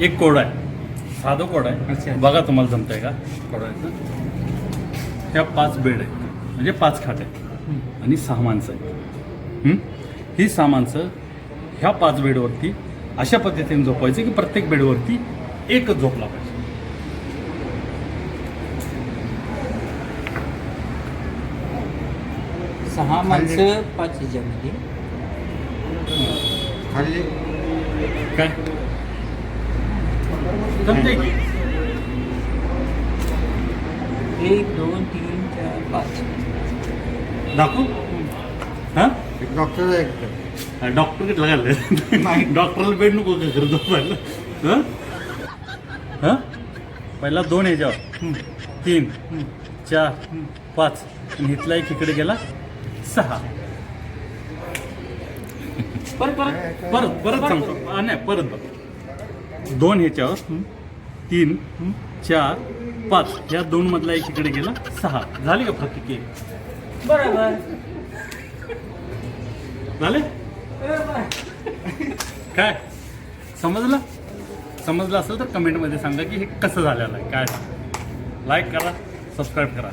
एक कोड आहे. साधं कोड अच्छा. आहे बघा तुम्हाला जमतंय का? कोडायचं ह्या पाच बेड आहेत. म्हणजे पाच खाट. आहेत आणि सहा माणसं आहेत. हं? ही सहा माणसं ह्या पाच बेडवरती अशा पद्धतीने झोपायचं की प्रत्येक बेडवरती एकच झोपला पाहिजे सहा माणसं पाच ह्याच्यामध्ये खाली. काय? जमतंय की? एक दोन तीन चार पाच. दाखवू. हां? एक डॉक्टर आहे एक. डॉक्टर किती लागले? डॉक्टरला बेड नको का खरं झोपायला. हं? हं? पहिला दोन ह्याच्यावर तीन चार पाच. आणि इथला एक इकडे गेला सहा. परत परत. परत परत सांगतो. नाही परत बघ. दोन ह्याच्यावर. तीन चार पाच. या दोन मधला एक इकडे गेला सहा. झाली का प्रत्येकी एक बरोबर. झाले? काय? समजलं? समजलं असेल तर कमेंटमध्ये सांगा की हे कसं झालेलं आहे काय लाईक करा सबस्क्राईब करा.